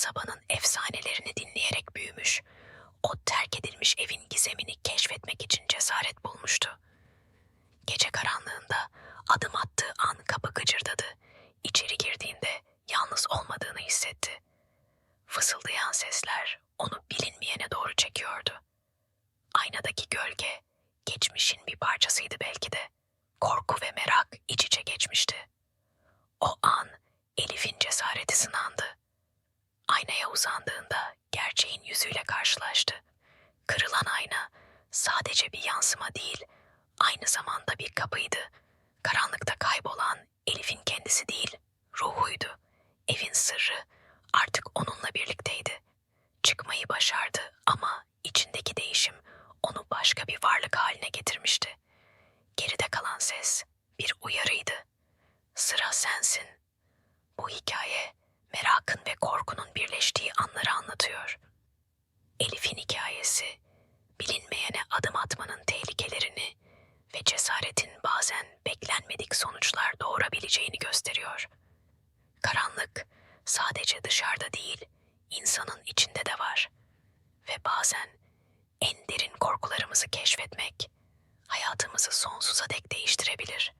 kasabanın efsanelerini dinleyerek büyümüş. O terk edilmiş evin gizemini keşfetmek için cesaret bulmuştu. Gece karanlığında adım attığı an kapı gıcırdadı. İçeri girdiğinde yalnız olmadığını hissetti. Fısıldayan sesler onu bilinmeyene doğru çekiyordu. Aynadaki gölge geçmişin bir parçasıydı belki de. Korku ve merak iç içe geçmişti. O an Elif'in cesareti sınandı. Uzandığında gerçeğin yüzüyle karşılaştı. Kırılan ayna sadece bir yansıma değil, aynı zamanda bir kapıydı. Karanlıkta kaybolan Elif'in kendisi değil, ruhuydu. Evin sırrı artık onunla birlikteydi. Çıkmayı başardı ama içindeki değişim onu başka bir varlık sadece dışarıda değil, insanın içinde de var. Ve bazen en derin korkularımızı keşfetmek hayatımızı sonsuza dek değiştirebilir.